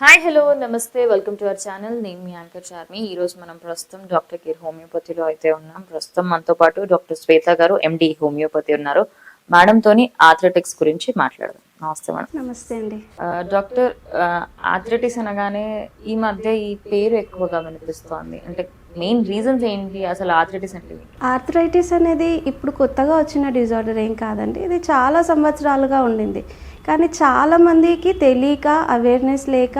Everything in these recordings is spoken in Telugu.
హాయ్ హలో నమస్తే వెల్కమ్ టు అవర్ ఛానల్. నేను మీ యాంకర్ చార్మి. ఈ రోజు మనం ప్రస్తుతం డాక్టర్ కేర్ హోమియోపతిలో అయితే ఉన్నాం. ప్రస్తుతం మనతో పాటు డాక్టర్ శ్వేత గారు ఎండి హోమియోపతి ఉన్నారు. మేడం తోని ఆథ్లెటిక్స్ గురించి మాట్లాడదాం. నమస్తే మేడం నమస్తే అండి. డాక్టర్ ఆథ్లెటిక్స్ అనగానే ఈ మధ్య ఈ పేరు ఎక్కువగా వినిపిస్తోంది. అంటే మెయిన్ రీజన్స్ ఏంటి? అసలు ఆథ్లెటిక్స్ అంటే? ఆర్థరైటిస్ అనేది ఇప్పుడు కొత్తగా వచ్చిన డిజార్డర్ ఏం కాదండి. ఇది చాలా సంవత్సరాలుగా ఉండింది. కానీ చాలా మందికి తెలియక అవేర్నెస్ లేక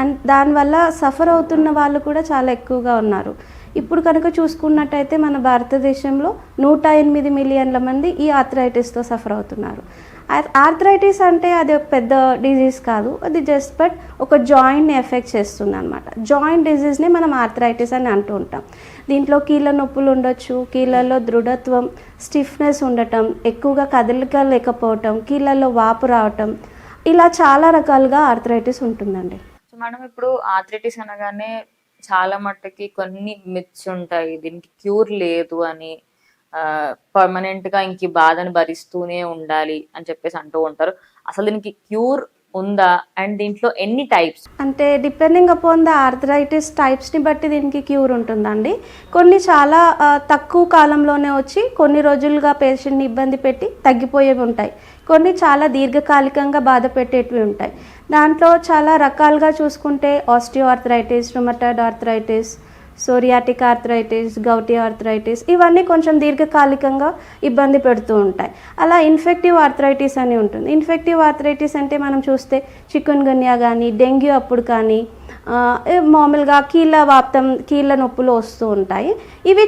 అండ్ దానివల్ల సఫర్ అవుతున్న వాళ్ళు కూడా చాలా ఎక్కువగా ఉన్నారు. ఇప్పుడు కనుక చూసుకున్నట్టయితే మన భారతదేశంలో నూట ఎనిమిది మిలియన్ల మంది ఈ ఆర్థరైటిస్తో సఫర్ అవుతున్నారు. ఆర్థరైటిస్ అంటే అది ఒక పెద్ద డిజీజ్ కాదు. అది జస్ట్ బట్ ఒక జాయింట్ని ఎఫెక్ట్ చేస్తుంది అనమాట జాయింట్ డిజీజ్ని మనం ఆర్థరైటిస్ అని అంటూ ఉంటాం. దీంట్లో కీళ్ళ నొప్పులు ఉండొచ్చు కీళ్ళల్లో దృఢత్వం స్టిఫ్నెస్ ఉండటం ఎక్కువగా కదలిక లేకపోవటం కీళ్ళల్లో వాపు రావటం ఇలా చాలా రకాలుగా ఆర్థరైటిస్ ఉంటుందండి. మనం ఇప్పుడు ఆర్థరైటిస్ అనగానే చాలా మట్టుకి కొన్ని మిత్స్ ఉంటాయి. దీనికి క్యూర్ లేదు అని పర్మనెంట్గా ఇంక బాధను భరిస్తూనే ఉండాలి అని చెప్పేసి అంటూ ఉంటారు. అసలు దీనికి క్యూర్ ఉందా? అండ్ దీంట్లో ఎన్ని టైప్స్ అంటే డిపెండింగ్ అపాన్ ద ఆర్థరైటిస్ టైప్స్ని బట్టి దీనికి క్యూర్ ఉంటుందండి. కొన్ని చాలా తక్కువ కాలంలోనే వచ్చి కొన్ని రోజులుగా పేషెంట్ని ఇబ్బంది పెట్టి తగ్గిపోయేవి ఉంటాయి. కొన్ని చాలా దీర్ఘకాలికంగా బాధ పెట్టేటివి ఉంటాయి. దాంట్లో చాలా రకాలుగా చూసుకుంటే osteoarthritis rheumatoid arthritis psoriatic arthritis gouty arthritis ఇవన్నీ కొంచెం దీర్ఘకాలికంగా ఇబ్బంది పెడుతూ ఉంటాయి. అలా ఇన్ఫెక్టివ్ ఆర్థరైటిస్ అని ఉంటుంది. ఇన్ఫెక్టివ్ ఆర్థరైటిస్ అంటే మనం చూస్తే చికెన్ గున్యా కానీ డెంగ్యూ అప్పుడు కానీ మామూలుగా కీళ్ళ వాప్తం కీళ్ళ నొప్పులు వస్తూ ఉంటాయి. ఇవి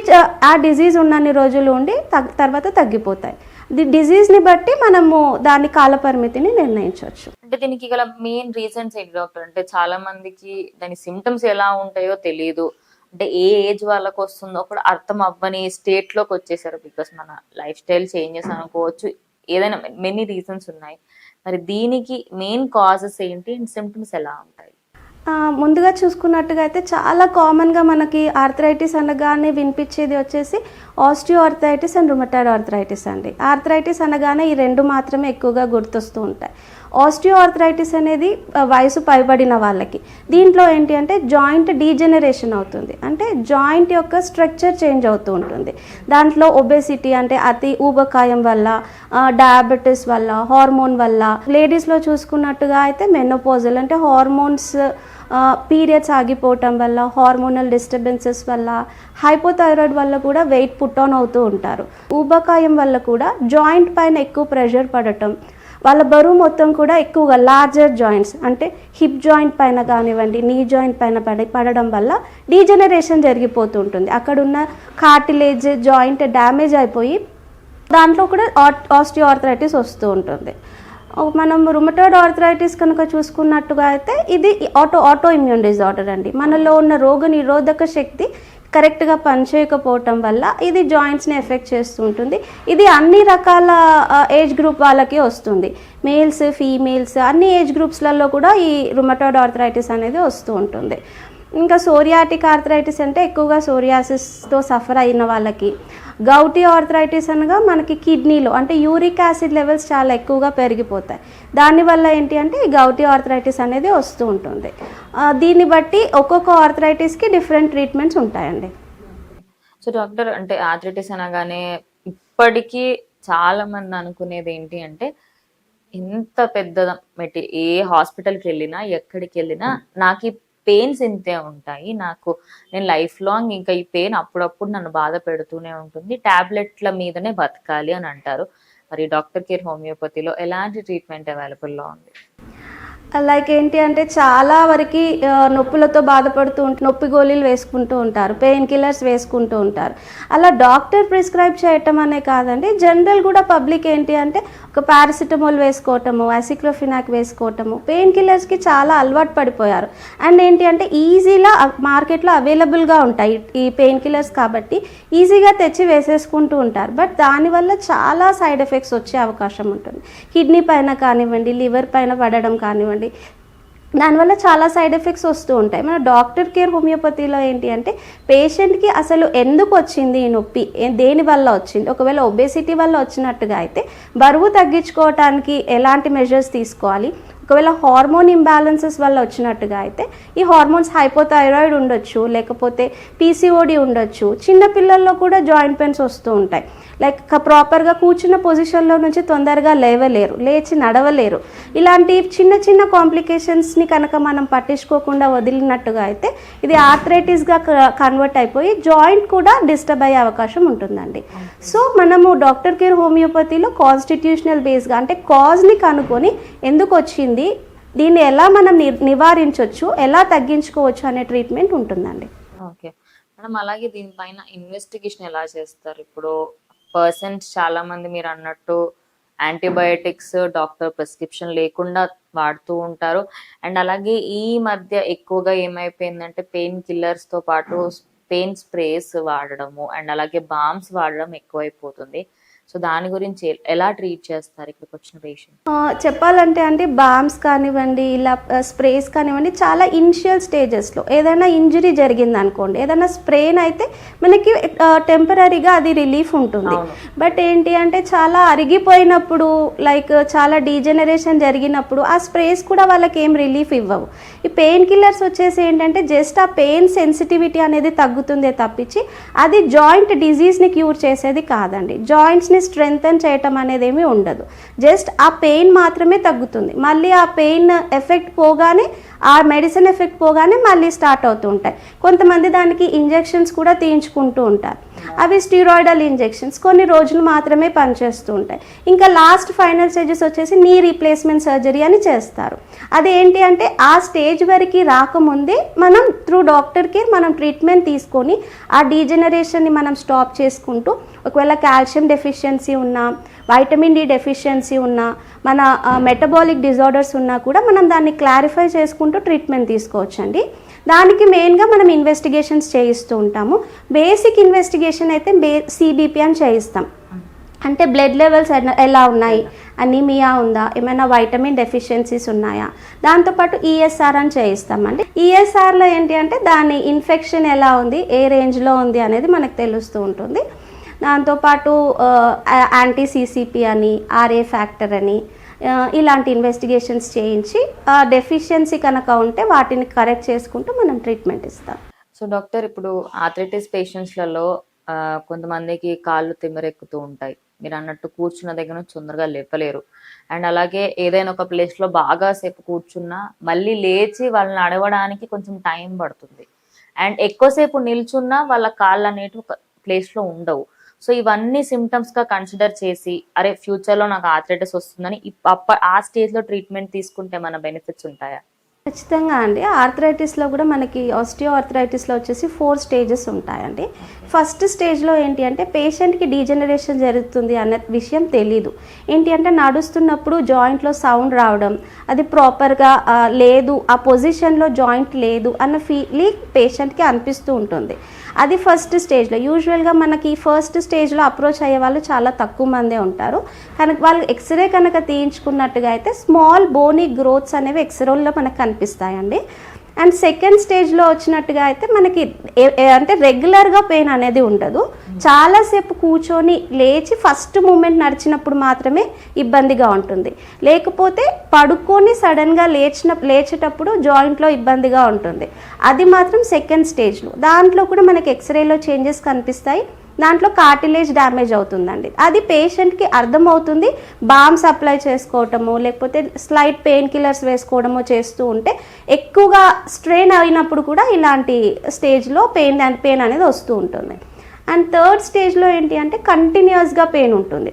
ఆ డిజీజ్ ఉన్నన్ని రోజులు ఉండి తగ్ తర్వాత తగ్గిపోతాయి. ది డిజీజ్ని బట్టి మనము దాని కాలపరిమితిని నిర్ణయించవచ్చు. అంటే దీనికి గల మెయిన్ రీజన్స్ ఏంటి డాక్టర్ అంటే చాలా మందికి దాని సిమ్టమ్స్ ఎలా ఉంటాయో తెలియదు అంటే ఏ ఏజ్ వాళ్ళకి వస్తుందో కూడా అర్థం అవ్వని స్టేట్లోకి వచ్చేసారు. బికాస్ మన లైఫ్ స్టైల్ చేంజెస్ అనుకోవచ్చు. ఏదైనా మెనీ రీజన్స్ ఉన్నాయి. మరి దీనికి మెయిన్ కాజెస్ ఏంటి అండ్ సిమ్టమ్స్ ఎలా ఉంటాయి? ముందుగా చూసుకున్నట్టుగా అయితే చాలా కామన్గా మనకి ఆర్థరైటిస్ అనగానే వినిపించేది వచ్చేసి osteoarthritis and rheumatoid arthritis అండి. ఆర్థరైటిస్ అనగానే ఈ రెండు మాత్రమే ఎక్కువగా గుర్తొస్తూ ఉంటాయి. ఆస్టియో ఆర్థరైటిస్ అనేది వయసు పైబడిన వాళ్ళకి. దీంట్లో ఏంటి అంటే జాయింట్ డీజెనరేషన్ అవుతుంది. అంటే జాయింట్ యొక్క స్ట్రక్చర్ చేంజ్ అవుతూ ఉంటుంది. దాంట్లో ఒబేసిటీ అంటే అతి ఊబకాయం వల్ల డయాబెటీస్ వల్ల హార్మోన్ వల్ల. లేడీస్లో చూసుకున్నట్టుగా అయితే మెనోపోజల్ అంటే హార్మోన్స్ పీరియడ్స్ ఆగిపోవటం వల్ల హార్మోనల్ డిస్టర్బెన్సెస్ వల్ల హైపోథైరాయిడ్ వల్ల కూడా వెయిట్ పుట్ ఆన్ అవుతూ ఉంటారు. ఊబకాయం వల్ల కూడా జాయింట్ పైన ఎక్కువ ప్రెషర్ పడటం వాళ్ళ బరువు మొత్తం కూడా ఎక్కువగా లార్జర్ జాయింట్స్ అంటే హిప్ జాయింట్ పైన కానివ్వండి నీ జాయింట్ పైన పడి పడడం వల్ల డీజనరేషన్ జరిగిపోతూ ఉంటుంది. అక్కడున్న కార్టిలేజ్ జాయింట్ డ్యామేజ్ అయిపోయి దాంట్లో కూడా ఆస్టియోఆర్థరైటిస్ వస్తూ ఉంటుంది. మనం రుమటాయిడ్ ఆర్థరైటిస్ కనుక చూసుకున్నట్టుగా అయితే ఇది ఆటో ఆటో ఇమ్యూన్ డిజార్డర్ అండి. మనలో ఉన్న రోగ నిరోధక శక్తి కరెక్ట్గా పనిచేయకపోవటం వల్ల ఇది జాయింట్స్ని ఎఫెక్ట్ చేస్తూ ఉంటుంది ఇది అన్ని రకాల ఏజ్ గ్రూప్ వాళ్ళకి వస్తుంది. మేల్స్ ఫీమేల్స్ అన్ని ఏజ్ గ్రూప్స్లలో కూడా ఈ రుమటోడ్ ఆర్థరైటిస్ అనేది వస్తూ ఉంటుంది. ఇంకా సోరియాటిక్ ఆర్థరైటిస్ అంటే ఎక్కువగా సోరియాసిస్తో సఫర్ అయిన వాళ్ళకి గౌటీ ఆర్థరైటిస్ అనగా మనకి కిడ్నీలో అంటే యూరిక్ యాసిడ్ లెవెల్స్ చాలా ఎక్కువగా పెరిగిపోతాయి. దానివల్ల ఏంటి అంటే ఈ గౌటీ ఆర్థరైటిస్ అనేది వస్తూ ఉంటుంది. దీన్ని బట్టి ఒక్కొక్క ఆర్థరైటిస్కి డిఫరెంట్ ట్రీట్మెంట్స్ ఉంటాయండి. సో డాక్టర్ అంటే ఆథ్లెటిక్స్ అనగానే ఇప్పటికీ చాలా మంది అనుకునేది ఏంటి అంటే ఎంత పెద్ద మెటి ఏ హాస్పిటల్కి వెళ్ళినా ఎక్కడికి వెళ్ళినా నాకు పెయిన్స్ ఇంతే ఉంటాయి. నాకు నేను లైఫ్ లాంగ్ ఇంకా ఈ పెయిన్ అప్పుడప్పుడు నన్ను బాధ పెడుతూనే ఉంటుంది. టాబ్లెట్ల మీదనే బతకాలి అని అంటారు. మరి డాక్టర్ కేర్ హోమియోపతిలో ఎలాంటి ట్రీట్మెంట్ అవైలబుల్లో ఉంది? లైక్ ఏంటి అంటే చాలా వరకు నొప్పులతో బాధపడుతూ నొప్పి గోళీలు వేసుకుంటూ ఉంటారు. పెయిన్ కిల్లర్స్ వేసుకుంటూ ఉంటారు. అలా డాక్టర్ ప్రిస్క్రైబ్ చేయటం అనే కాదండి. జనరల్ కూడా పబ్లిక్ ఏంటి అంటే ఒక పారాసిటమాల్ వేసుకోవటము అసిక్లోఫినాక్ వేసుకోవటము పెయిన్ కిల్లర్స్కి చాలా అలవాటు పడిపోయారు. అండ్ ఏంటి అంటే ఈజీగా మార్కెట్లో అవైలబుల్గా ఉంటాయి ఈ పెయిన్ కిల్లర్స్ కాబట్టి ఈజీగా తెచ్చి వేసేసుకుంటూ ఉంటారు. బట్ దానివల్ల చాలా సైడ్ ఎఫెక్ట్స్ వచ్చే అవకాశం ఉంటుంది. కిడ్నీ పైన కానివ్వండి లివర్ పైన పడడం కానివ్వండి దానివల్ల చాలా సైడ్ ఎఫెక్ట్స్ వస్తూ ఉంటాయి. మన డాక్టర్ కేర్ హోమియోపతిలో ఏంటి అంటే పేషెంట్కి అసలు ఎందుకు వచ్చింది ఈ నొప్పి? దేని వల్ల వచ్చింది? ఒకవేళ ఒబేసిటీ వల్ల వచ్చినట్టుగా అయితే బరువు తగ్గించుకోవటానికి ఎలాంటి మెజర్స్ తీసుకోవాలి? ఒకవేళ హార్మోన్ ఇంబ్యాలెన్సెస్ వల్ల వచ్చినట్టుగా అయితే ఈ హార్మోన్స్ హైపోథైరాయిడ్ ఉండొచ్చు లేకపోతే పీసీఓడి ఉండొచ్చు. చిన్న పిల్లల్లో కూడా జాయింట్ పెయిన్స్ వస్తూ ఉంటాయి. లైక్ ప్రాపర్గా కూర్చున్న పొజిషన్లో నుంచి తొందరగా లేవలేరు లేచి నడవలేరు. ఇలాంటి చిన్న చిన్న కాంప్లికేషన్స్ని కనుక మనం పట్టించుకోకుండా వదిలినట్టుగా అయితే ఇది ఆర్థరైటిస్గా కన్వర్ట్ అయిపోయి జాయింట్ కూడా డిస్టర్బ్ అయ్యే అవకాశం ఉంటుందండి. సో మనము డాక్టర్ కేర్ హోమియోపతిలో కాన్స్టిట్యూషనల్ బేస్గా అంటే కాజ్ని కనుక్కొని ఎందుకు వచ్చింది దీన్ని ఎలా మనం నివారించవచ్చు ఎలా తగ్గించుకోవచ్చు అనే ట్రీట్మెంట్ ఉంటుందండి. ఓకే. మేడం అలాగే దీనిపైన ఇన్వెస్టిగేషన్ ఎలా చేస్తారు? ఇప్పుడు పర్సన్స్ చాలా మంది మీరు అన్నట్టు యాంటీబయోటిక్స్ డాక్టర్ ప్రిస్క్రిప్షన్ లేకుండా వాడుతూ ఉంటారు. అండ్ అలాగే ఈ మధ్య ఎక్కువగా ఏమైపోయిందంటే పెయిన్ కిల్లర్స్తో పాటు పెయిన్ స్ప్రేస్ వాడడము అండ్ అలాగే బామ్స్ వాడడం ఎక్కువైపోతుంది. సో దాని గురించి ఎలా ట్రీట్ చేస్తారు ఇక్కడికి వచ్చిన పేషెంట్? చెప్పాలంటే అంటే బామ్స్ కానివ్వండి ఇలా స్ప్రేస్ కానివ్వండి చాలా ఇనిషియల్ స్టేజెస్లో. ఏదైనా ఇంజరీ జరిగింది అనుకోండి ఏదైనా స్ప్రెయిన్ అయితే మనకి టెంపరీగా అది రిలీఫ్ ఉంటుంది. బట్ ఏంటి అంటే చాలా అరిగిపోయినప్పుడు లైక్ చాలా డీజనరేషన్ జరిగినప్పుడు ఆ స్ప్రేస్ కూడా వాళ్ళకి ఏం రిలీఫ్ ఇవ్వవు. ఈ పెయిన్ కిల్లర్స్ వచ్చేసి ఏంటంటే జస్ట్ ఆ పెయిన్ సెన్సిటివిటీ అనేది తగ్గుతుందే తప్పించి అది జాయింట్ డిజీజ్ని క్యూర్ చేసేది కాదండి. జాయింట్స్ని స్ట్రెంగ్తన్ చేయటం అనేది ఏమీ ఉండదు. జస్ట్ ఆ పెయిన్ మాత్రమే తగ్గుతుంది. మళ్ళీ ఆ పెయిన్ ఎఫెక్ట్ పోగానే ఆ మెడిసిన్ ఎఫెక్ట్ పోగానే మళ్ళీ స్టార్ట్ అవుతూ ఉంటాయి. కొంతమంది దానికి ఇంజెక్షన్స్ కూడా తీయించుకుంటూ ఉంటారు. అవి స్టీరాయిడల్ ఇంజెక్షన్స్ కొన్ని రోజులు మాత్రమే పనిచేస్తూ ఉంటాయి. ఇంకా లాస్ట్ ఫైనల్ స్టేజెస్ వచ్చేసి నీ రీప్లేస్మెంట్ సర్జరీ అని చేస్తారు. అది ఏంటి అంటే ఆ స్టేజ్ వరకు రాకముందే మనం త్రూ డాక్టర్ కేర్ మనం ట్రీట్మెంట్ తీసుకొని ఆ డీజనరేషన్ని మనం స్టాప్ చేసుకుంటూ ఒకవేళ కాల్షియం డెఫిషియన్సీ ఉన్నా వైటమిన్ డి డెఫిషియన్సీ ఉన్నా మన మెటబాలిక్ డిజార్డర్స్ ఉన్నా కూడా మనం దాన్ని క్లారిఫై చేసుకుంటూ ట్రీట్మెంట్ తీసుకోవచ్చండి. దానికి మెయిన్గా మనం ఇన్వెస్టిగేషన్స్ చేయిస్తూ ఉంటాము. బేసిక్ ఇన్వెస్టిగేషన్ అయితే బే సిబిపి అని చేయిస్తాం. అంటే బ్లడ్ లెవెల్స్ ఎలా ఉన్నాయి? అనీమియా ఉందా? ఏమైనా వైటమిన్ డెఫిషియన్సీస్ ఉన్నాయా? దాంతోపాటు ఈఎస్ఆర్ అని చేయిస్తామండి ఈఎస్ఆర్లో ఏంటి అంటే దాని ఇన్ఫెక్షన్ ఎలా ఉంది? ఏ రేంజ్లో ఉంది అనేది మనకు తెలుస్తూ ఉంటుంది. దాంతోపాటు యాంటీ సీసీపీ అని ఆర్ఏ ఫ్యాక్టర్ అని ఇలాంటి ఇన్వెస్టిగేషన్స్ చేయించి డెఫిషియన్సీ కనుక ఉంటే వాటిని కరెక్ట్ చేసుకుంటూ మనం ట్రీట్మెంట్ ఇస్తాం. సో డాక్టర్ ఇప్పుడు ఆథరైటిస్ పేషెంట్స్లలో కొంతమందికి కాళ్ళు తిమ్మెరెక్కుతూ ఉంటాయి. మీరు అన్నట్టు కూర్చున్న దగ్గర నుంచి తొందరగా లేపలేరు. అండ్ అలాగే ఏదైనా ఒక ప్లేస్లో బాగా సేపు కూర్చున్నా మళ్ళీ లేచి వాళ్ళని నడవడానికి కొంచెం టైం పడుతుంది. అండ్ ఎక్కువసేపు నిల్చున్నా వాళ్ళ కాళ్ళు అనేటివి ఒక ప్లేస్లో ఉండవు. సో ఇవన్నీ సిమ్టమ్స్గా కన్సిడర్ చేసి అరే ఫ్యూచర్లో నాకు ఆథరైటిస్ వస్తుందని ఆ స్టేజ్లో ట్రీట్మెంట్ తీసుకుంటే మన బెనిఫిట్స్ ఉంటాయా? ఖచ్చితంగా అండి. ఆర్థరైటిస్లో కూడా మనకి ఆస్టియో ఆర్థరైటిస్లో వచ్చేసి ఫోర్ స్టేజెస్ ఉంటాయండి. ఫస్ట్ స్టేజ్లో ఏంటి అంటే పేషెంట్కి డీజనరేషన్ జరుగుతుంది అన్న విషయం తెలీదు. ఏంటి అంటే నడుస్తున్నప్పుడు జాయింట్లో సౌండ్ రావడం అది ప్రాపర్గా లేదు ఆ పొజిషన్లో జాయింట్ లేదు అన్న ఫీలింగ్ పేషెంట్కి అనిపిస్తూ ఉంటుంది. అది ఫస్ట్ స్టేజ్లో యూజువల్గా మనకి ఫస్ట్ స్టేజ్లో అప్రోచ్ అయ్యే వాళ్ళు చాలా తక్కువ మందే ఉంటారు. కనుక వాళ్ళు ఎక్స్రే కనుక తీయించుకున్నట్టుగా అయితే స్మాల్ బోనీ గ్రోత్స్ అనేవి ఎక్స్రోల్లో మనకు కనిపిస్తాయండి. అండ్ సెకండ్ స్టేజ్లో వచ్చినట్టుగా అయితే మనకి అంటే రెగ్యులర్గా పెయిన్ అనేది ఉండదు. చాలాసేపు కూర్చొని లేచి ఫస్ట్ మూమెంట్ నడిచినప్పుడు మాత్రమే ఇబ్బందిగా ఉంటుంది. లేకపోతే పడుకొని సడన్గా లేచిన లేచేటప్పుడు జాయింట్లో ఇబ్బందిగా ఉంటుంది. అది మాత్రం సెకండ్ స్టేజ్లో. దాంట్లో కూడా మనకి ఎక్స్రేలో చేంజెస్ కనిపిస్తాయి. దాంట్లో కార్టిలేజ్ డ్యామేజ్ అవుతుందండి. అది పేషెంట్కి అర్థమవుతుంది బామ్ సప్లై చేసుకోవటము లేకపోతే స్లైట్ పెయిన్ కిల్లర్స్ వేసుకోవడము చేస్తూ ఉంటే ఎక్కువగా స్ట్రెయిన్ అయినప్పుడు కూడా ఇలాంటి స్టేజ్లో పెయిన్ పెయిన్ అనేది వస్తూ ఉంటుంది. అండ్ థర్డ్ స్టేజ్లో ఏంటి అంటే కంటిన్యూస్గా పెయిన్ ఉంటుంది.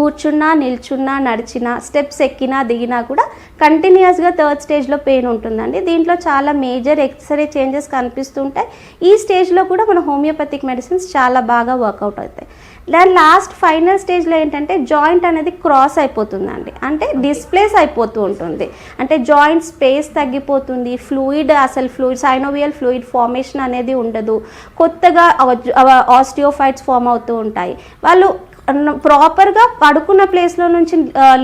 కూర్చున్నా నిల్చున్నా నడిచినా స్టెప్స్ ఎక్కినా దిగినా కూడా కంటిన్యూస్గా థర్డ్ స్టేజ్లో పెయిన్ ఉంటుందండి. దీంట్లో చాలా మేజర్ ఎక్స్రే చేంజెస్ కనిపిస్తుంటాయి. ఈ స్టేజ్లో కూడా మన హోమియోపతిక్ మెడిసిన్స్ చాలా బాగా వర్కౌట్ అవుతాయి. దాని లాస్ట్ ఫైనల్ స్టేజ్లో ఏంటంటే జాయింట్ అనేది క్రాస్ అయిపోతుందండి. అంటే డిస్ప్లేస్ అయిపోతూ ఉంటుంది. అంటే జాయింట్ స్పేస్ తగ్గిపోతుంది. ఫ్లూయిడ్ అసలు ఫ్లూయిడ్ సైనోవియల్ ఫ్లూయిడ్ ఫార్మేషన్ అనేది ఉండదు. కొత్తగా ఆస్టియోఫైట్స్ ఫామ్ అవుతూ ఉంటాయి. వాళ్ళు ప్రాపర్గా పడుకున్న ప్లేస్లో నుంచి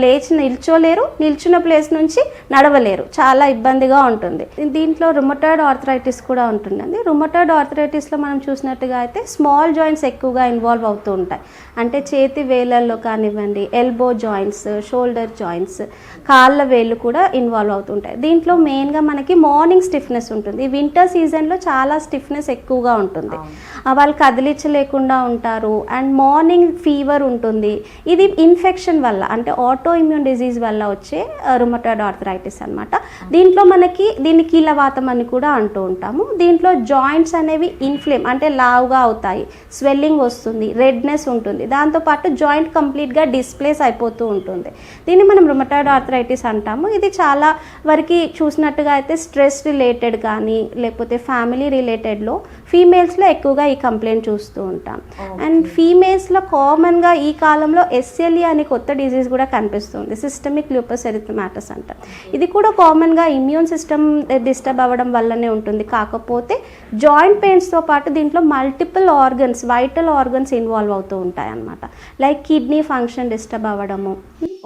లేచి నిల్చోలేరు నిల్చున్న ప్లేస్ నుంచి నడవలేరు. చాలా ఇబ్బందిగా ఉంటుంది. దీంట్లో రుమటాయిడ్ ఆర్థరైటిస్ కూడా ఉంటుందండి. రుమటాయిడ్ ఆర్థరైటిస్లో మనం చూసినట్టుగా అయితే స్మాల్ జాయింట్స్ ఎక్కువగా ఇన్వాల్వ్ అవుతూ ఉంటాయి. అంటే చేతి వేలల్లో కానివ్వండి ఎల్బో జాయింట్స్ షోల్డర్ జాయింట్స్ కాళ్ళ వేళ్ళు కూడా ఇన్వాల్వ్ అవుతుంటాయి. దీంట్లో మెయిన్గా మనకి మార్నింగ్ స్టిఫ్నెస్ ఉంటుంది. వింటర్ సీజన్లో చాలా స్టిఫ్నెస్ ఎక్కువగా ఉంటుంది. వాళ్ళు కదిలించలేకుండా ఉంటారు. అండ్ మార్నింగ్ ఫీవర్ ఉంటుంది. ఇది ఇన్ఫెక్షన్ వల్ల అంటే ఆటో ఇమ్యూన్ డిజీజ్ వల్ల వచ్చే రుమటాయిడ్ ఆర్థరైటిస్ అన్నమాట. దీంట్లో మనకి దీన్ని కీలవాతం అని కూడా అంటూ ఉంటాము. దీంట్లో జాయింట్స్ అనేవి ఇన్ఫ్లేమ్ అంటే లావుగా అవుతాయి. స్వెల్లింగ్ వస్తుంది రెడ్నెస్ ఉంటుంది. దాంతోపాటు జాయింట్ కంప్లీట్గా డిస్ప్లేస్ అయిపోతూ ఉంటుంది. దీన్ని మనం రుమటాయిడ్ ఆర్థరైటిస్ అంటాము. ఇది చాలా వరకు చూసినట్టుగా అయితే స్ట్రెస్ రిలేటెడ్ కానీ లేకపోతే ఫ్యామిలీ రిలేటెడ్లో ఫీమేల్స్లో ఎక్కువగా ఈ కంప్లైంట్ చూస్తూ ఉంటాం. అండ్ ఫీమేల్స్లో కామన్గా ఈ కాలంలో ఎస్ఎల్ఈ అనే కొత్త డిజీజ్ కూడా కనిపిస్తుంది. సిస్టమిక్ లూపస్ ఎరిథమాటస్ అంటాం. ఇది కూడా కామన్గా ఇమ్యూన్ సిస్టమ్ డిస్టర్బ్ అవ్వడం వల్లనే ఉంటుంది. కాకపోతే జాయింట్ పెయిన్స్తో పాటు దీంట్లో multiple organs vital organs involve అవుతూ ఉంటాయి అన్నమాట లైక్ కిడ్నీ ఫంక్షన్ డిస్టర్బ్ అవ్వడము.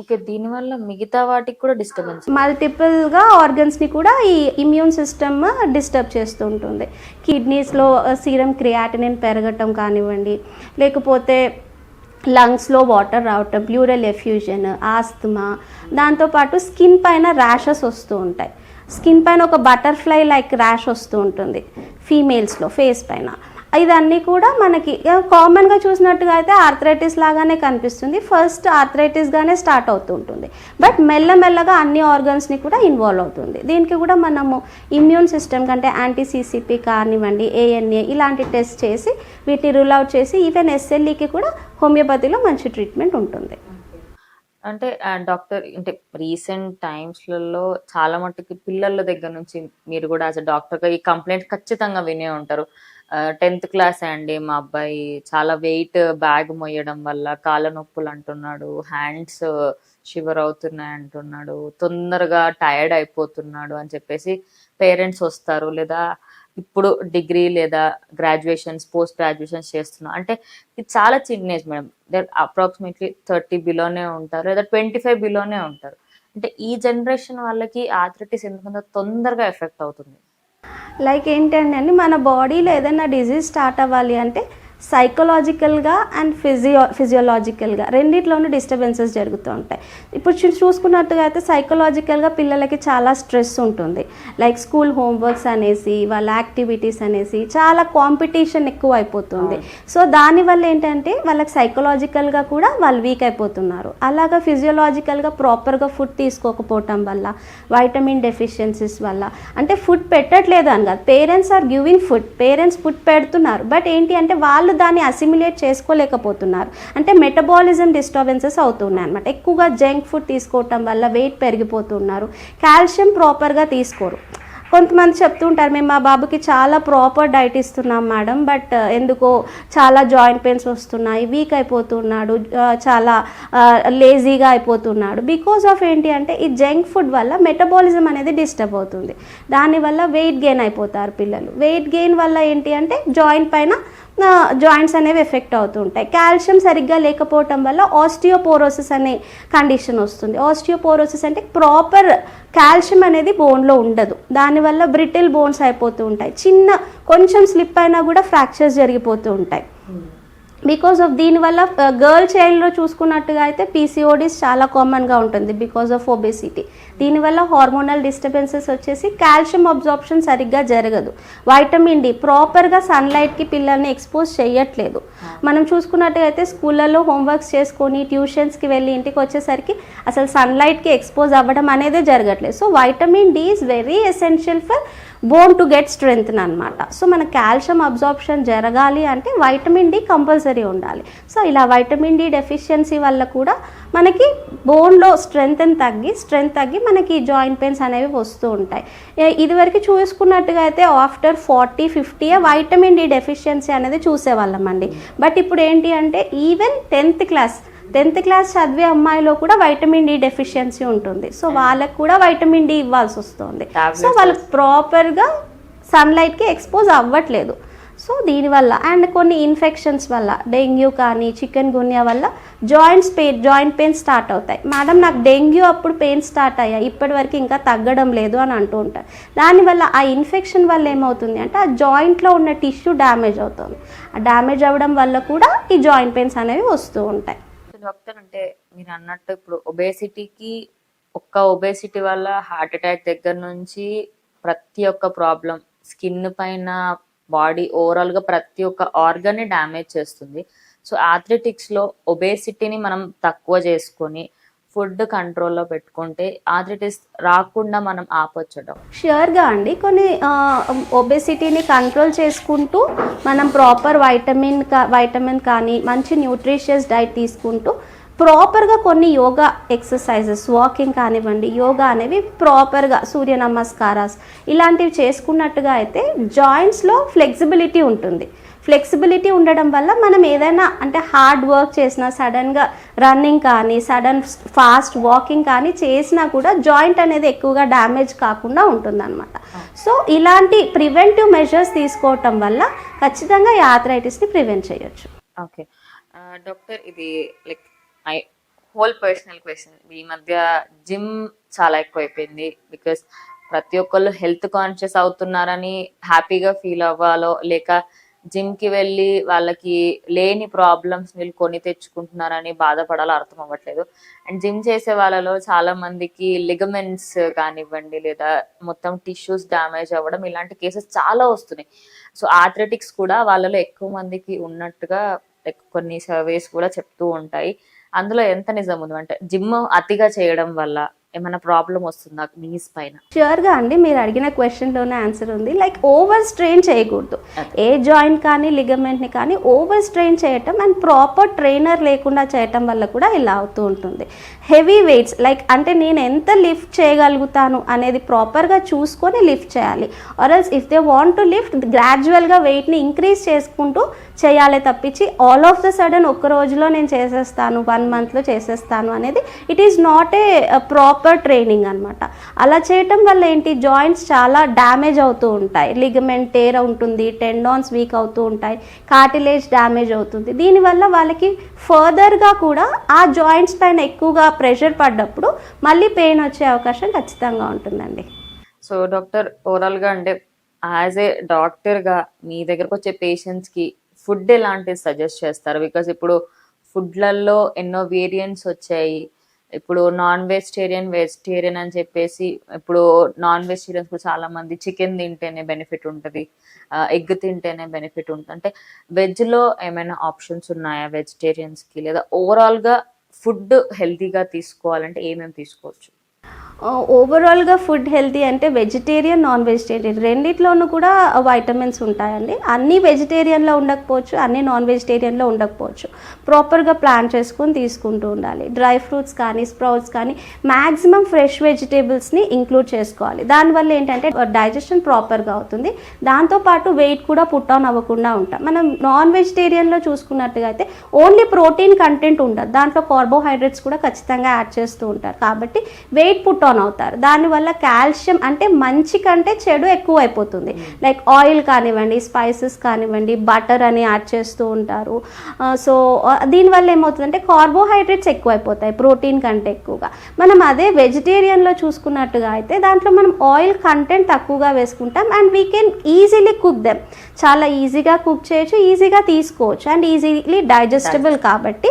ఓకే దీనివల్ల మిగతా వాటికి కూడా డిస్టర్బెన్స్ మల్టిపుల్గా ఆర్గన్స్ని కూడా ఈ ఇమ్యూన్ సిస్టమ్ డిస్టర్బ్ చేస్తూ ఉంటుంది. కిడ్నీస్లో సీరం క్రియాటినిన్ పెరగటం కానివ్వండి లేకపోతే లంగ్స్లో వాటర్ రావటం ప్యూరల్ ఎఫ్యూజన్ ఆస్తమా దాంతోపాటు స్కిన్ పైన ర్యాషెస్ వస్తూ ఉంటాయి. స్కిన్ పైన ఒక బటర్ఫ్లై లైక్ ర్యాష్ వస్తూ ఉంటుంది. ఫీమేల్స్లో ఫేస్ పైన. ఇదన్నీ కూడా మనకి కామన్గా చూసినట్టుగా అయితే ఆర్థరైటిస్ లాగానే కనిపిస్తుంది. ఫస్ట్ ఆర్థరైటిస్గానే స్టార్ట్ అవుతుంటుంది బట్ మెల్లమెల్లగా అన్ని ఆర్గన్స్ని కూడా ఇన్వాల్వ్ అవుతుంది. దీనికి కూడా మనము ఇమ్యూన్ సిస్టమ్ కంటే యాంటీసీసీపీ కానివ్వండి ఏఎన్ఏ ఇలాంటి టెస్ట్ చేసి వీటిని రూల్ అవుట్ చేసి ఈవెన్ ఎస్ఎల్ఈకి కూడా హోమియోపతిలో మంచి ట్రీట్మెంట్ ఉంటుంది. అంటే డాక్టర్ అంటే రీసెంట్ టైమ్స్లలో చాలా మట్టుకు పిల్లల దగ్గర నుంచి మీరు కూడా యాజ్ అ డాక్టర్గా ఈ కంప్లైంట్ ఖచ్చితంగా వినే ఉంటారు. టెన్త్ క్లాస్ అండి మా అబ్బాయి. చాలా వెయిట్ బ్యాగ్ మొయ్యడం వల్ల కాళ్ళ నొప్పులు అంటున్నాడు హ్యాండ్స్ షివర్ అవుతున్నాయి అంటున్నాడు తొందరగా టైర్డ్ అయిపోతున్నాడు అని చెప్పేసి పేరెంట్స్ వస్తారు. లేదా ఇప్పుడు డిగ్రీ లేదా గ్రాడ్యుయేషన్స్ పోస్ట్ గ్రాడ్యుయేషన్స్ చేస్తున్నాం అంటే ఇది చాలా చిన్న age madam. They approximately thirty బిలోనే ఉంటారు లేదా ట్వంటీ ఫైవ్ బిలోనే ఉంటారు. అంటే ఈ జనరేషన్ వాళ్ళకి ఆథరిటీస్ ఎందుకంటే తొందరగా ఎఫెక్ట్ అవుతుంది. లైక్ ఏంటంటే అండి మన బాడీలో ఏదైనా డిజీజ్ స్టార్ట్ అవ్వాలి అంటే సైకలాజికల్గా అండ్ ఫిజియో ఫిజియోలాజికల్గా రెండిట్లోనూ డిస్టర్బెన్సెస్ జరుగుతూ ఉంటాయి. ఇప్పుడు చూసుకున్నట్టుగా అయితే సైకలాజికల్గా పిల్లలకి చాలా స్ట్రెస్ ఉంటుంది. లైక్ స్కూల్ హోంవర్క్స్ అనేసి వాళ్ళ యాక్టివిటీస్ అనేసి చాలా కాంపిటీషన్ ఎక్కువ అయిపోతుంది సో దానివల్ల ఏంటంటే వాళ్ళకి సైకలాజికల్గా కూడా వాళ్ళు వీక్ అయిపోతున్నారు. అలాగా ఫిజియోలాజికల్గా ప్రాపర్గా ఫుడ్ తీసుకోకపోవటం వల్ల వైటమిన్ డెఫిషియన్సీస్ వల్ల అంటే ఫుడ్ పెట్టట్లేదు అని కాదు. Parents are giving food parents food పెడుతున్నారు. బట్ ఏంటి అంటే వాళ్ళు దాన్ని అసిమిలేట్ చేసుకోలేకపోతున్నారు. అంటే మెటబాలిజం డిస్టర్బెన్సెస్ అవుతున్నాయి అనమాట ఎక్కువగా జంక్ ఫుడ్ తీసుకోవటం వల్ల వెయిట్ పెరిగిపోతున్నారు. కాల్షియం ప్రాపర్గా తీసుకోరు. కొంతమంది చెప్తుంటారు మేము మా బాబుకి చాలా ప్రాపర్ డైట్ ఇస్తున్నాం మేడం బట్ ఎందుకో చాలా జాయింట్ పెయిన్స్ వస్తున్నాయి వీక్ అయిపోతున్నాడు చాలా లేజీగా అయిపోతున్నాడు. బికాస్ ఆఫ్ ఏంటి అంటే ఈ జంక్ ఫుడ్ వల్ల మెటబాలిజం అనేది డిస్టర్బ్ అవుతుంది. దానివల్ల వెయిట్ గెయిన్ అయిపోతారు పిల్లలు. వెయిట్ గెయిన్ వల్ల ఏంటి అంటే జాయింట్ పైన జాయింట్స్ అనేవి ఎఫెక్ట్ అవుతూ ఉంటాయి కాల్షియం సరిగ్గా లేకపోవటం వల్ల ఆస్టియోపోరోసిస్ అనే కండిషన్ వస్తుంది. ఆస్టియోపోరోసిస్ అంటే ప్రాపర్ కాల్షియం అనేది బోన్లో ఉండదు. దానివల్ల బ్రిటిల్ బోన్స్ అయిపోతూ ఉంటాయి. చిన్న కొంచెం స్లిప్ అయినా కూడా ఫ్రాక్చర్స్ జరిగిపోతూ ఉంటాయి. బికాస్ ఆఫ్ దీనివల్ల గర్ల్ చైల్డ్లో చూసుకున్నట్టుగా అయితే పీసీఓడీస్ చాలా కామన్గా ఉంటుంది బికాస్ ఆఫ్ ఒబేసిటీ. దీనివల్ల హార్మోనల్ డిస్టర్బెన్సెస్ వచ్చేసి కాల్షియం అబ్జార్ప్షన్ సరిగ్గా జరగదు. వైటమిన్ డి ప్రాపర్గా సన్లైట్కి పిల్లల్ని ఎక్స్పోజ్ చేయట్లేదు మనం చూసుకున్నట్టుగా అయితే స్కూళ్ళల్లో హోంవర్క్స్ చేసుకొని ట్యూషన్స్కి వెళ్ళి ఇంటికి వచ్చేసరికి అసలు సన్లైట్కి ఎక్స్పోజ్ అవ్వడం అనేదే జరగట్లేదు. So vitamin D is very essential for bone to get strength అనమాట సో మన కాల్షియం అబ్జార్ప్షన్ జరగాలి అంటే వైటమిన్ డి కంపల్సరీ ఉండాలి. సో ఇలా వైటమిన్ డి డెఫిషియన్సీ వల్ల కూడా మనకి బోన్లో స్ట్రెంగ్త్ తగ్గి స్ట్రెంగ్త్ తగ్గి మనకి జాయింట్ పెయిన్స్ అనేవి వస్తూ ఉంటాయి. ఇదివరకు చూసుకున్నట్టుగా అయితే after forty fifty vitamin D deficiency అనేది చూసేవాళ్ళమండి. బట్ ఇప్పుడు ఏంటి అంటే even tenth class tenth class చదివే అమ్మాయిలో కూడా వైటమిన్ డి డెఫిషియన్సీ ఉంటుంది. సో వాళ్ళకి కూడా వైటమిన్ డి ఇవ్వాల్సి వస్తుంది. సో వాళ్ళు ప్రాపర్గా సన్లైట్కి ఎక్స్పోజ్ అవ్వట్లేదు. సో దీనివల్ల అండ్ కొన్ని ఇన్ఫెక్షన్స్ వల్ల డెంగ్యూ కానీ చికెన్ గున్యా వల్ల joints pain joint pain start అవుతాయి. మేడం నాకు డెంగ్యూ అప్పుడు పెయిన్ స్టార్ట్ అయ్యాయి ఇప్పటి వరకు ఇంకా తగ్గడం లేదు అని అంటూ ఉంటారు. దానివల్ల ఆ ఇన్ఫెక్షన్ వల్ల ఏమవుతుంది అంటే ఆ జాయింట్లో ఉన్న టిష్యూ డ్యామేజ్ అవుతుంది. ఆ డ్యామేజ్ అవ్వడం వల్ల కూడా ఈ జాయింట్ పెయిన్స్ అనేవి వస్తూ ఉంటాయి. డాక్టర్ అంటే మీరు అన్నట్టు ఇప్పుడు ఒబేసిటీకి ఒక్క ఒబేసిటీ వల్ల హార్ట్ అటాక్ దగ్గర నుంచి ప్రతి ఒక్క ప్రాబ్లం స్కిన్ పైన బాడీ ఓవరాల్గా ప్రతి ఒక్క ఆర్గన్ డ్యామేజ్ చేస్తుంది. సో ఆథ్లెటిక్స్లో ఒబేసిటీని మనం తక్కువ చేసుకొని ఫుడ్ కంట్రోల్లో పెట్టుకుంటే ఆథరిటిస్ రాకుండా మనం ఆపొచ్చడం ష్యూర్గా అండి. కొన్ని ఒబెసిటీని కంట్రోల్ చేసుకుంటూ మనం ప్రాపర్ వైటమిన్ కా వైటమిన్ కానీ మంచి న్యూట్రిషియస్ డైట్ తీసుకుంటూ ప్రాపర్గా కొన్ని యోగా ఎక్సర్సైజెస్ వాకింగ్ కానివ్వండి యోగా అనేవి ప్రాపర్గా సూర్య నమస్కారాస్ ఇలాంటివి చేసుకున్నట్టుగా అయితే జాయింట్స్లో ఫ్లెక్సిబిలిటీ ఉంటుంది. ఫ్లెక్సిబిలిటీ ఉండడం వల్ల మనం ఏదైనా అంటే హార్డ్ వర్క్ చేసినా సడన్గా రన్నింగ్ కానీ సడన్ ఫాస్ట్ వాకింగ్ కానీ చేసినా కూడా జాయింట్ అనేది ఎక్కువగా డ్యామేజ్ కాకుండా ఉంటుందన్నమాట. సో ఇలాంటి ప్రివెంటివ్ మెజర్స్ తీసుకోవటం వల్ల ఖచ్చితంగా ఈ ఆథరైటిస్ని ప్రివెంట్ చేయొచ్చు. ఓకే. డాక్టర్ ఇది like I whole personal question ఈ మధ్య జిమ్ చాలా ఎక్కువైపోయింది. బికాస్ ప్రతి ఒక్కళ్ళు హెల్త్ కాన్షియస్ అవుతున్నారని హ్యాపీగా ఫీల్ అవ్వాలో లేక జిమ్కి వెళ్ళి వాళ్ళకి లేని ప్రాబ్లమ్స్ వీళ్ళు కొని తెచ్చుకుంటున్నారని బాధపడాలో అర్థం అవ్వట్లేదు అండ్ జిమ్ చేసే వాళ్ళలో చాలా మందికి లిగమెంట్స్ కానివ్వండి లేదా మొత్తం టిష్యూస్ డ్యామేజ్ అవ్వడం ఇలాంటి కేసెస్ చాలా వస్తున్నాయి. సో ఆథ్లెటిక్స్ కూడా వాళ్ళలో ఎక్కువ మందికి ఉన్నట్టుగా కొన్ని సర్వేస్ కూడా చెప్తూ ఉంటాయి. అందులో ఎంత నిజం ఉంది? అంటే జిమ్ అతిగా చేయడం వల్ల ఏమైనా ప్రాబ్లం వస్తుందా నీస్ పైన? ష్యూర్గా అండి మీరు అడిగిన క్వశ్చన్లోనే ఆన్సర్ ఉంది. లైక్ ఓవర్ స్ట్రెయిన్ చేయకూడదు. ఏ జాయింట్ కానీ లిగమెంట్ని కానీ ఓవర్ స్ట్రెయిన్ చేయటం అండ్ ప్రాపర్ ట్రైనర్ లేకుండా చేయటం వల్ల కూడా ఇలా అవుతూ ఉంటుంది. హెవీ వెయిట్స్ లైక్ అంటే నేను ఎంత లిఫ్ట్ చేయగలుగుతాను అనేది ప్రాపర్గా చూసుకొని లిఫ్ట్ చేయాలి. Or else if they want to lift గ్రాడ్యువల్గా వెయిట్ని ఇంక్రీజ్ చేసుకుంటూ చేయాలి తప్పించి ఆల్ ఆఫ్ ద సడన్ ఒక్క రోజులో నేను చేసేస్తాను వన్ మంత్లో చేసేస్తాను అనేది it is not a proper training అనమాట అలా చేయటం వల్ల ఏంటి? జాయింట్స్ చాలా డ్యామేజ్ అవుతూ ఉంటాయి. లిగమెంట్ టేర్ ఉంటుంది టెండాన్స్ వీక్ అవుతూ ఉంటాయి కార్టిలేజ్ డ్యామేజ్ అవుతుంది. దీనివల్ల వాళ్ళకి ఫర్దర్గా కూడా ఆ జాయింట్స్ పైన ఎక్కువగా ప్రెషర్ పడ్డప్పుడు మళ్ళీ పెయిన్ వచ్చే అవకాశం ఖచ్చితంగా ఉంటుందండి. సో డాక్టర్ ఓవరాల్గా అంటే యాజ్ ఏ డాక్టర్గా మీ దగ్గరకు వచ్చే పేషెంట్స్కి ఫుడ్ ఎలాంటివి సజెస్ట్ చేస్తారు? బికాస్ ఇప్పుడు ఫుడ్లలో ఎన్నో వేరియంట్స్ వచ్చాయి. ఇప్పుడు నాన్ వెజిటేరియన్ వెజిటేరియన్ అని చెప్పేసి ఇప్పుడు నాన్ వెజిటేరియన్స్ కూడా చాలా మంది చికెన్ తింటేనే బెనిఫిట్ ఉంటుంది. ఎగ్ తింటేనే బెనిఫిట్ ఉంటుంది. అంటే వెజ్లో ఏమైనా ఆప్షన్స్ ఉన్నాయా వెజిటేరియన్స్కి లేదా ఓవరాల్గా ఫుడ్ హెల్తీగా తీసుకోవాలంటే ఏమేమి తీసుకోవచ్చు? ఓవరాల్గా ఫుడ్ హెల్తీ అంటే వెజిటేరియన్ నాన్ వెజిటేరియన్ రెండిట్లోనూ కూడా uh, వైటమిన్స్ ఉంటాయండి. అన్ని వెజిటేరియన్లో ఉండకపోవచ్చు అన్ని నాన్ వెజిటేరియన్లో ఉండకపోవచ్చు ప్రాపర్గా ప్లాన్ చేసుకొని తీసుకుంటూ ఉండాలి. డ్రై ఫ్రూట్స్ కానీ స్ప్రౌట్స్ కానీ మ్యాక్సిమం ఫ్రెష్ వెజిటేబుల్స్ని ఇంక్లూడ్ చేసుకోవాలి. దానివల్ల ఏంటంటే uh, డైజెషన్ ప్రాపర్గా అవుతుంది. దాంతోపాటు వెయిట్ కూడా పుట్ ఆన్ అవ్వకుండా ఉంటాం. మనం నాన్ వెజిటేరియన్లో చూసుకున్నట్టుగా అయితే ఓన్లీ ప్రోటీన్ కంటెంట్ ఉండదు. దాంట్లో కార్బోహైడ్రేట్స్ కూడా ఖచ్చితంగా యాడ్ చేస్తూ ఉంటారు. కాబట్టి వెయిట్ పుట్ ఆన్ అవుతారు. దానివల్ల కాల్షియం అంటే మంచి కంటే చెడు ఎక్కువ అయిపోతుంది లైక్ ఆయిల్ కానివ్వండి స్పైసెస్ కానివ్వండి బటర్ అని యాడ్ చేస్తూ ఉంటారు. సో దీనివల్ల ఏమవుతుందంటే కార్బోహైడ్రేట్స్ ఎక్కువ అయిపోతాయి ప్రోటీన్ కంటే ఎక్కువగా. మనం అదే వెజిటేరియన్లో చూసుకున్నట్టుగా అయితే దాంట్లో మనం ఆయిల్ కంటెంట్ తక్కువగా వేసుకుంటాం and we can easily cook them. చాలా ఈజీగా కుక్ చేయొచ్చు ఈజీగా తీసుకోవచ్చు అండ్ ఈజీలీ డైజెస్టబుల్ కాబట్టి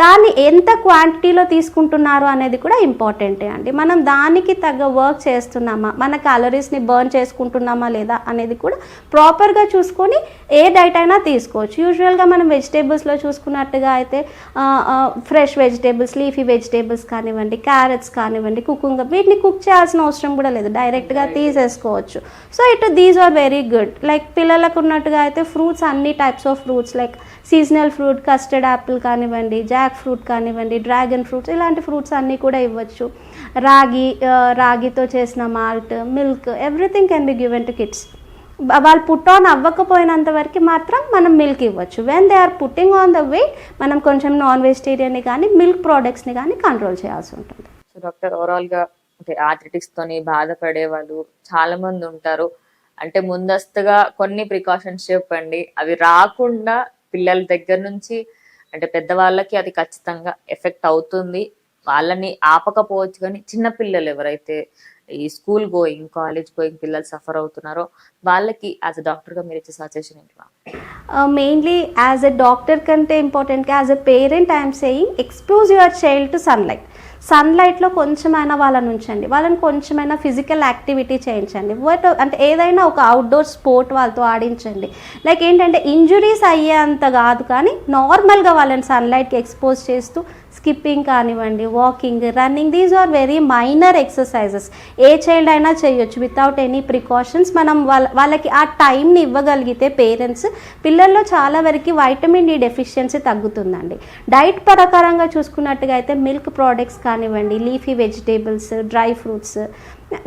దాన్ని ఎంత క్వాంటిటీలో తీసుకుంటున్నారు అనేది కూడా ఇంపార్టెంటే అండి. మనం దానికి తగ్గ వర్క్ చేస్తున్నామా? మన క్యాలరీస్ని బర్న్ చేసుకుంటున్నామా లేదా అనేది కూడా ప్రాపర్గా చూసుకొని ఏ డైట్ అయినా తీసుకోవచ్చు. యూజువల్గా మనం వెజిటేబుల్స్లో చూసుకున్నట్టుగా అయితే ఫ్రెష్ వెజిటేబుల్స్ లీఫీ వెజిటేబుల్స్ కానివ్వండి క్యారెట్స్ కానివ్వండి కుకింగ్ వీటిని కుక్ చేయాల్సిన అవసరం కూడా లేదు. డైరెక్ట్గా తీసేసుకోవచ్చు. So it these are very good like పిల్లలకు ఉన్నట్టుగా అయితే ఫ్రూట్స్ అన్ని types of fruits like seasonal fruit custard apple కానివ్వండి జాక్ ఫ్రూట్ కానివ్వండి డ్రాగన్ ఫ్రూట్స్ ఇలాంటి ఫ్రూట్స్ అన్నీ కూడా ఇవ్వచ్చు. రాగి రాగితో చేసిన malt milk everything can be given to kids వాళ్ళు పుట్ ఆన్ అవ్వకపోయినంత వరకు మాత్రం మనం మిల్క్ ఇవ్వచ్చు. When they are putting on the weight మనం కొంచెం నాన్ వెజిటేరియన్ని కానీ మిల్క్ ప్రోడక్ట్స్ని కానీ కంట్రోల్ చేయాల్సి ఉంటుంది. సో డాక్టర్ ఓవరాల్గా అంటే ఆథ్లెటిక్స్ తోని బాధపడే వాళ్ళు చాలా మంది ఉంటారు. అంటే ముందస్తుగా కొన్ని ప్రికాషన్స్ చెప్పండి. అవి రాకుండా పిల్లల దగ్గర నుంచి అంటే పెద్దవాళ్ళకి అది ఖచ్చితంగా ఎఫెక్ట్ అవుతుంది. వాళ్ళని ఆపకపోవచ్చు కానీ చిన్న పిల్లలు ఎవరైతే ఈ స్కూల్ గోయింగ్ కాలేజ్ గోయింగ్ పిల్లలు సఫర్ అవుతున్నారో వాళ్ళకి యాజ్ అ డాక్టర్గా మీరు ఇచ్చే సజెషన్ ఏంటి మెయిన్లీ యాజ్ ఎ డాక్టర్ కంటే ఇంపార్టెంట్గా as a parent I'm saying expose your child to sunlight. సన్లైట్లో కొంచెమైనా వాళ్ళని ఉంచండి. వాళ్ళని కొంచెమైనా ఫిజికల్ యాక్టివిటీ చేయించండి. బట్ అంటే ఏదైనా ఒక అవుట్డోర్ స్పోర్ట్ వాళ్ళతో ఆడించండి. లైక్ ఏంటంటే ఇంజురీస్ అయ్యేంత కాదు కానీ నార్మల్గా వాళ్ళని సన్లైట్కి ఎక్స్పోజ్ చేస్తూ స్కిప్పింగ్ కానివ్వండి walking running these are very minor exercises a child అయినా చేయొచ్చు. వితౌట్ ఎనీ ప్రికాషన్స్ మనం వాళ్ళ వాళ్ళకి ఆ టైంని ఇవ్వగలిగితే పేరెంట్స్ పిల్లల్లో చాలా వరకు వైటమిన్ డి డెఫిషియన్సీ తగ్గుతుందండి. డైట్ ప్రకారంగా చూసుకున్నట్టుగా అయితే మిల్క్ ప్రోడక్ట్స్ కానివ్వండి లీఫీ వెజిటేబుల్స్ డ్రై ఫ్రూట్స్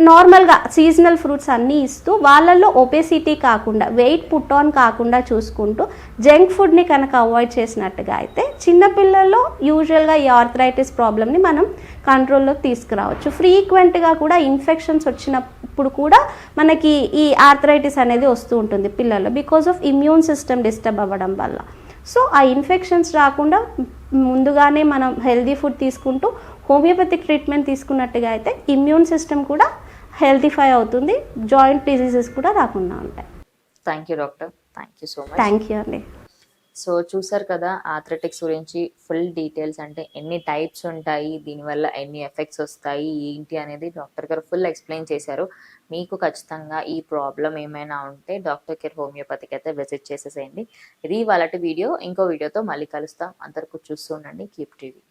నార్మల్గా సీజనల్ ఫ్రూట్స్ అన్నీ ఇస్తూ వాళ్ళల్లో ఒబేసిటీ కాకుండా వెయిట్ పుట్ ఆన్ కాకుండా చూసుకుంటూ జంక్ ఫుడ్ని కనుక అవాయిడ్ చేసినట్టుగా అయితే చిన్నపిల్లల్లో యూజువల్గా ఈ ఆర్థరైటిస్ ప్రాబ్లమ్ని మనం కంట్రోల్లోకి తీసుకురావచ్చు. ఫ్రీక్వెంట్గా కూడా ఇన్ఫెక్షన్స్ వచ్చినప్పుడు కూడా మనకి ఈ ఆర్థరైటిస్ అనేది వస్తూ ఉంటుంది పిల్లల్లో because of immune system disturb అవ్వడం వల్ల. సో ఆ ఇన్ఫెక్షన్స్ రాకుండా ముందుగానే మనం హెల్దీ ఫుడ్ తీసుకుంటూ హోమియోపతిక్ ట్రీట్మెంట్ తీసుకున్నట్టుగా అయితే ఇమ్యూన్ సిస్టమ్ కూడా హెల్తిఫై అవుతుంది. జాయింట్ డిసీజెస్ కూడా రాకుండా ఉంటాయి. Thank you doctor thank you so much thank you అండి. సో చూసారు కదా ఆథ్లెటిక్స్ గురించి ఫుల్ డీటెయిల్స్ అంటే ఎన్ని టైప్స్ ఉంటాయి దీనివల్ల ఎన్ని ఎఫెక్ట్స్ వస్తాయి ఏంటి అనేది డాక్టర్ గారు ఫుల్ ఎక్స్ప్లెయిన్ చేశారు. మీకు ఖచ్చితంగా ఈ ప్రాబ్లం ఏమైనా ఉంటే డాక్టర్ కేర్ హోమియోపతికి అయితే విజిట్ చేసేసేయండి. ఇది వాళ్ళ వీడియో ఇంకో వీడియోతో మళ్ళీ కలుస్తాం. అందరికీ చూస్తూ ఉండండి. Keep TV